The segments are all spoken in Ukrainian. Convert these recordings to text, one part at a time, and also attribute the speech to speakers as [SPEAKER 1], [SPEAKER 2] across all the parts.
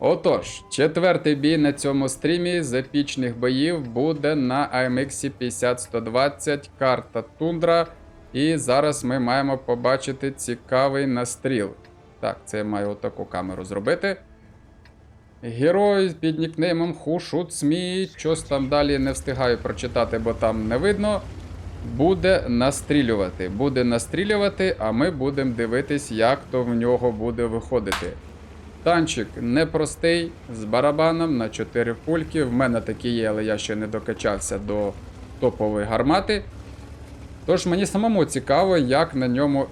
[SPEAKER 1] Отож, четвертий бій на цьому стрімі з епічних боїв буде на AMX 50120 карта Тундра. І зараз ми маємо побачити цікавий настріл. Так, це я маю отаку камеру зробити. Герой під нікнеймом Хушуцмі. Щось там далі не встигаю прочитати, бо там не видно. Буде настрілювати. Буде настрілювати, а ми будемо дивитись, як то в нього буде виходити. Танчик непростий, з барабаном на 4 пульки. В мене такі є, але я ще не докачався до топової гармати. Тож мені самому цікаво, як на ньому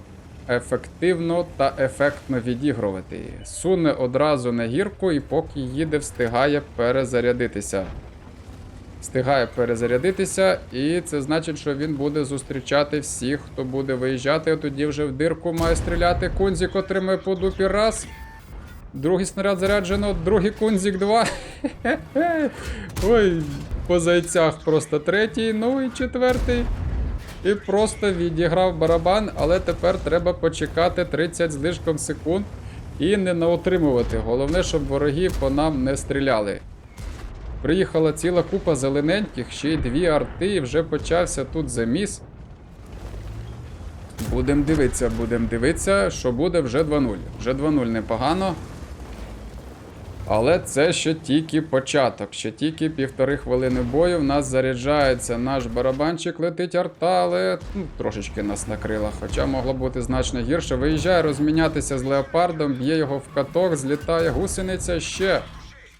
[SPEAKER 1] ефективно та ефектно відігрувати. Суне одразу на гірку і поки їде, встигає перезарядитися. Встигає перезарядитися, і це значить, що він буде зустрічати всіх, хто буде виїжджати. Тоді вже в дирку має стріляти. Кунзік отримає по дупі раз. Другий снаряд заряджено, другий кунзік два. Ой, по зайцях просто третій, ну і четвертий. І просто відіграв барабан, але тепер треба почекати 30 з лишком секунд і не наотримувати. Головне, щоб вороги по нам не стріляли. Приїхала ціла купа зелененьких, ще й дві арти, і вже почався тут заміс. Будем дивитися, будем дивитися, що буде вже 2-0. Вже 2-0 непогано. Але це ще тільки початок, ще тільки півтори хвилини бою. В нас заряджається наш барабанчик, летить арта, але ну, трошечки нас накрила. Хоча могло бути значно гірше. Виїжджає розмінятися з леопардом, б'є його в каток, злітає гусениця ще.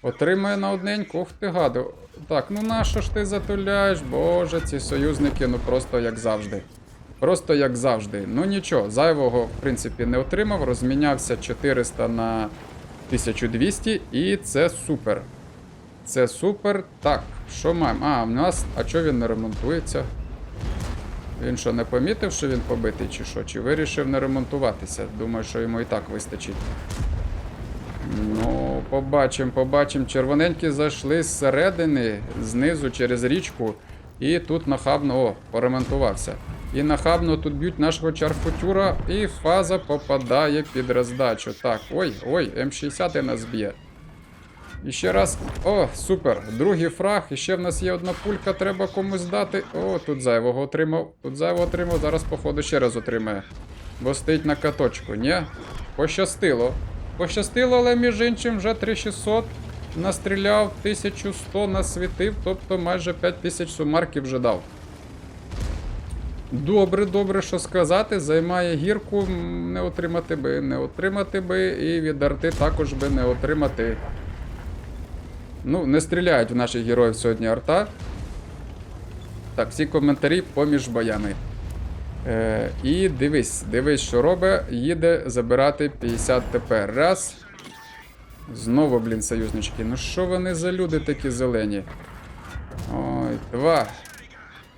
[SPEAKER 1] Отримає на одненьку. Ух ти гаду. Так, ну нащо ж ти затуляєш? Боже, ці союзники, ну просто як завжди. Просто як завжди. Ну нічого, зайвого, в принципі, не отримав. Розмінявся 400 на 1200, і це супер. Це супер. Так, що маємо? А, в нас. А чого він не ремонтується? Він що, не помітив, що він побитий, чи що? Чи вирішив не ремонтуватися? Думаю, що йому і так вистачить. Ну, побачимо, побачимо. Червоненькі зайшли зсередини, знизу через річку. І тут нахабно, о, поремонтувався. І нахабно тут б'ють нашого чарфутюра, і фаза попадає під роздачу. Так, ой, ой, М60 нас б'є. І ще раз. О, супер. Другий фраг. І ще в нас є одна пулька, треба комусь дати. О, тут зайвого отримав. Тут зайвого отримав, зараз, походу, ще раз отримає. Бо стоїть на каточку. Ні? Пощастило. Пощастило, але між іншим вже 3600 настріляв, 1100 насвітив, тобто майже 5000 сумарків вже дав. Добре, добре, що сказати. Займає гірку, не отримати би, не отримати би, і від арти також би не отримати. Ну, не стріляють в наших героїв сьогодні арта. Так, всі коментарі поміж боями. Е, і дивись, дивись, що робить. Їде забирати 50 ТП. Раз. Знову, блін, союзнички. Ну що вони за люди такі зелені? Ой, два.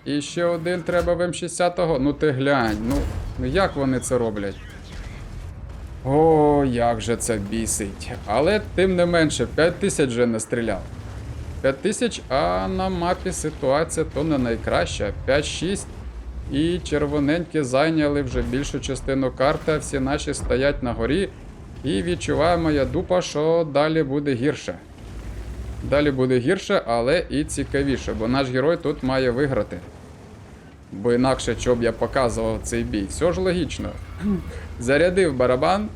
[SPEAKER 1] І ще один треба в М60-го. Ну ти глянь, ну, ну як вони це роблять? О, як же це бісить. Але тим не менше, 5000 вже не стріляв. 5000, а на мапі ситуація то не найкраща. 5-6. І червоненькі зайняли вже більшу частину карти, всі наші стоять на горі. І відчуває моя дупа, що далі буде гірше. Далі буде гірше, але і цікавіше, бо наш герой тут має виграти. Бо інакше, що б я показував цей бій. Все ж логічно. Зарядив барабан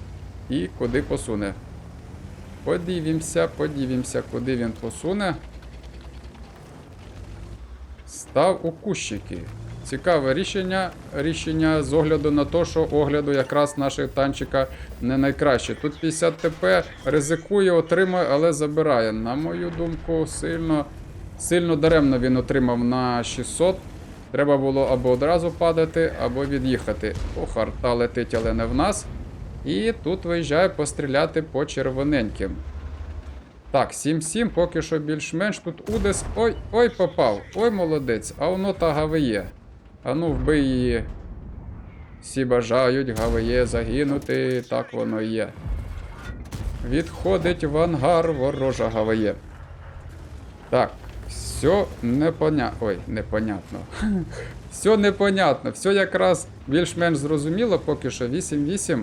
[SPEAKER 1] і куди посуне. Подивімося, подивімося, куди він посуне. Став у кущики. Цікаве рішення. Рішення з огляду на те, що огляду якраз нашого танчика не найкраще. Тут 50 ТП ризикує, отримує, але забирає. На мою думку, сильно, сильно даремно він отримав на 600. Треба було або одразу падати, або від'їхати. Ох, арта летить, але не в нас. І тут виїжджає постріляти по червоненьким. Так, 7-7, поки що більш-менш. Тут Удес. Ой, ой, попав. Ой, молодець. А воно та ГВЄ. А ну, вбий її. Всі бажають ГВЄ загинути. Так воно і є. Відходить в ангар ворожа ГВЄ. Так, все непонятно. Ой, непонятно. все непонятно. Все якраз більш-менш зрозуміло, поки що 8-8.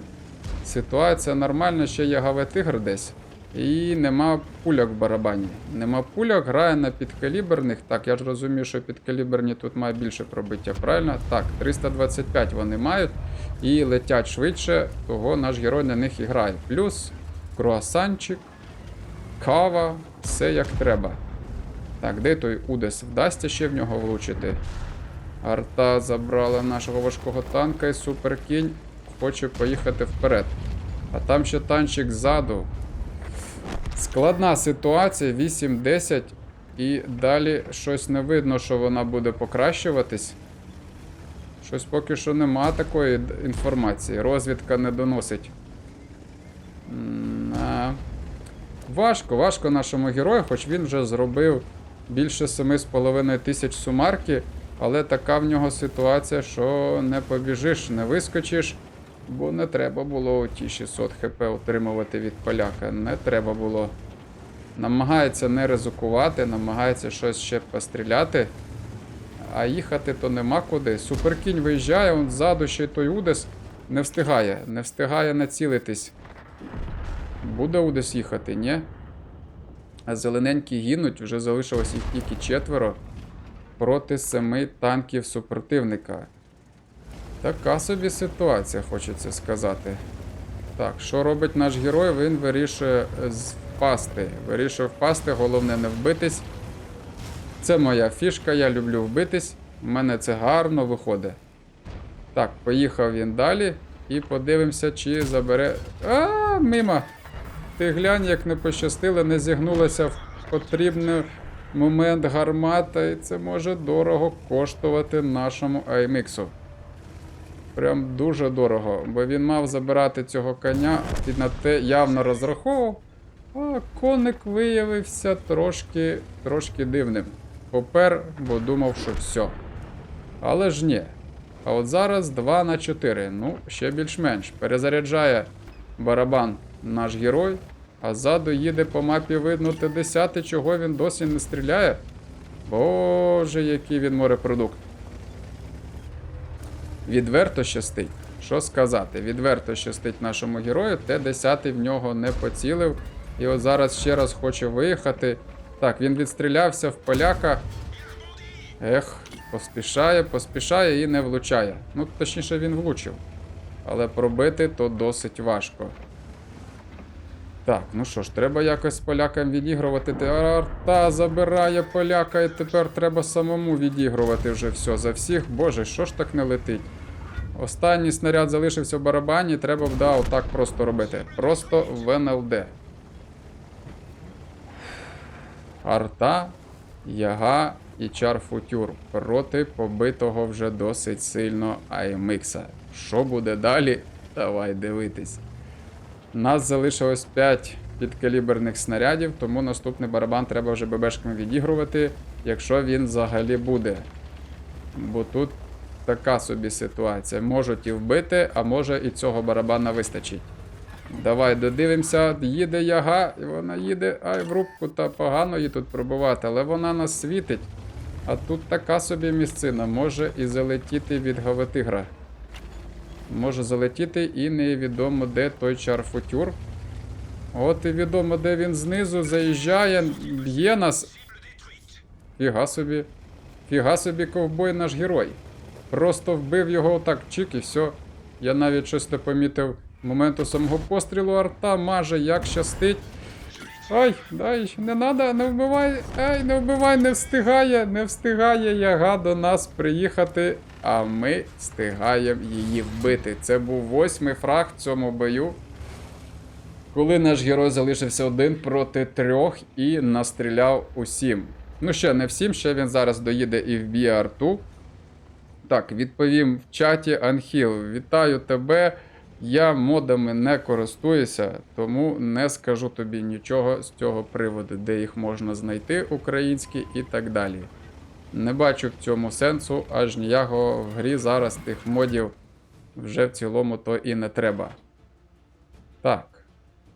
[SPEAKER 1] Ситуація нормальна, ще є ГВ Тигр десь. І нема пуляк в барабані. Нема пуляк, грає на підкаліберних. Так, я ж розумію, що підкаліберні тут мають більше пробиття, правильно? Так, 325 вони мають і летять швидше, того наш герой на них і грає. Плюс круасанчик, кава, все як треба. Так, де той Удес? Вдасться ще в нього влучити. Арта забрала нашого важкого танка і суперкінь хоче поїхати вперед. А там ще танчик ззаду. Складна ситуація, 8-10. І далі щось не видно, що вона буде покращуватись. Щось поки що нема такої інформації. Розвідка не доносить. Важко, важко нашому герою, хоч він вже зробив більше 7,5 тисяч сумарки, але така в нього ситуація, що не побіжиш, не вискочиш, бо не треба було ті 600 хп отримувати від поляка. Не треба було. Намагається не ризикувати, намагається щось ще постріляти. А їхати то нема куди. Суперкінь виїжджає, он ззаду ще й той Удес не встигає, не встигає націлитись. Буде Удес їхати, ні? А зелененькі гинуть, вже залишилось їх тільки четверо проти семи танків супротивника. Така собі ситуація, хочеться сказати. Так, що робить наш герой? Він вирішує е, впасти. Вирішує впасти, головне не вбитись. Це моя фішка, я люблю вбитись. У мене це гарно виходить. Так, поїхав він далі. І подивимося, чи забере. А, мимо! Ти глянь, як не пощастило, не зігнулася в потрібний момент гармата, і це може дорого коштувати нашому AMX. Прям дуже дорого, бо він мав забирати цього коня і на те явно розраховував. А коник виявився трошки, трошки дивним. Попер, бо думав, що все. Але ж ні. А от зараз 2 на 4. Ну, ще більш-менш. Перезаряджає барабан наш герой, а ззаду їде по мапі видно Т-10, чого він досі не стріляє. Боже, який він морепродукт. Відверто щастить. Що сказати? Відверто щастить нашому герою. Т-10 в нього не поцілив. І от зараз ще раз хоче виїхати. Так, він відстрілявся в поляка. Ех, поспішає, поспішає і не влучає. Ну, точніше, він влучив. Але пробити то досить важко. Так, ну що ж, треба якось полякам відігрувати. Арта забирає поляка, і тепер треба самому відігрувати вже все за всіх. Боже, що ж так не летить? Останній снаряд залишився в барабані, треба да, отак просто робити. Просто в НЛД. Арта, Яга і Чарфутюр проти побитого вже досить сильно АМХа. Що буде далі? Давай дивитись. Нас залишилось 5 підкаліберних снарядів, тому наступний барабан треба вже ББшками відігрувати, якщо він взагалі буде. Бо тут така собі ситуація. Можуть і вбити, а може і цього барабана вистачить. Давай додивимося, їде яга, і вона їде, ай, в рубку, та погано її тут пробувати, але вона нас світить. А тут така собі місцина, може і залетіти від гаватигра. Може залетіти і невідомо де той чарфутюр. От і відомо, де він знизу заїжджає, б'є нас. Фіга собі. Фіга собі ковбой наш герой. Просто вбив його отак чик і все. Я навіть щось не помітив моменту самого пострілу арта, маже, як щастить. Ай, дай, не надо, не вбивай, ай, не вбивай, не встигає, не встигає яга до нас приїхати, а ми встигаємо її вбити. Це був восьмий фраг в цьому бою. Коли наш герой залишився один проти трьох і настріляв усім. Ну ще не всім, ще він зараз доїде і вб'є арту. Так, відповім в чаті Анхіл. Вітаю тебе. Я модами не користуюся, тому не скажу тобі нічого з цього приводу, де їх можна знайти українські і так далі. Не бачу в цьому сенсу, аж ніякого в грі зараз тих модів вже в цілому то і не треба. Так,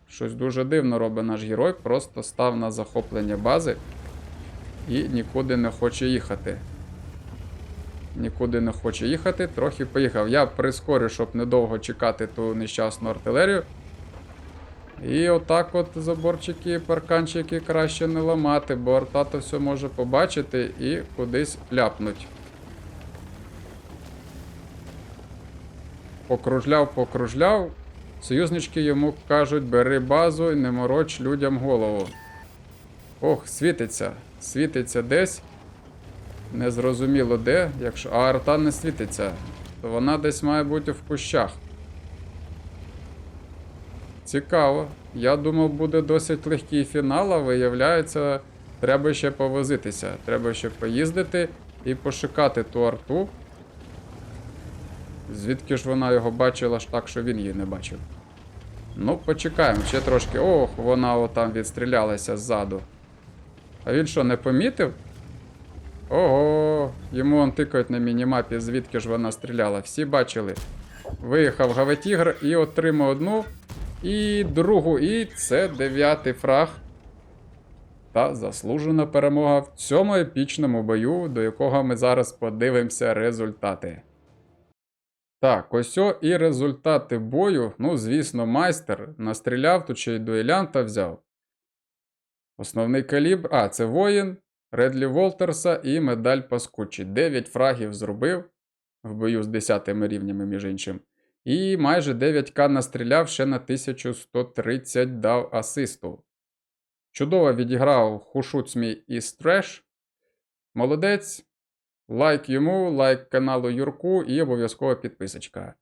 [SPEAKER 1] щось дуже дивно робить наш герой, просто став на захоплення бази і нікуди не хоче їхати. Нікуди не хоче їхати, трохи поїхав. Я прискорю, щоб недовго чекати ту нещасну артилерію. І отак от заборчики, парканчики краще не ламати, бо артата все може побачити і кудись ляпнуть. Покружляв, покружляв. Союзнички йому кажуть, бери базу і не мороч людям голову. Ох, світиться. Світиться десь. Незрозуміло де. Якщо. А арта не світиться, то вона десь має бути в кущах. Цікаво. Я думав, буде досить легкий фінал, а виявляється, треба ще повозитися. Треба ще поїздити і пошукати ту арту. Звідки ж вона його бачила ж так, що він її не бачив. Ну, почекаємо ще трошки. Ох, вона отам відстрілялася ззаду. А він що, не помітив? Ого, йому он тикають на мінімапі, звідки ж вона стріляла. Всі бачили. Виїхав Гаветігр і отримав одну. І другу, і це дев'ятий фраг. Та заслужена перемога в цьому епічному бою, до якого ми зараз подивимося результати. Так, ось о і результати бою. Ну, звісно, майстер настріляв, тут ще й дуелянта взяв. Основний калібр. А, це воїн, Редлі Волтерса і медаль Паскучі. 9 фрагів зробив в бою з 10 рівнями, між іншим. І майже 9к настріляв ще на 1130 дав асисту. Чудово відіграв Хушуцмі і Стреш. Молодець. Лайк йому, лайк каналу Юрку і обов'язково підписочка.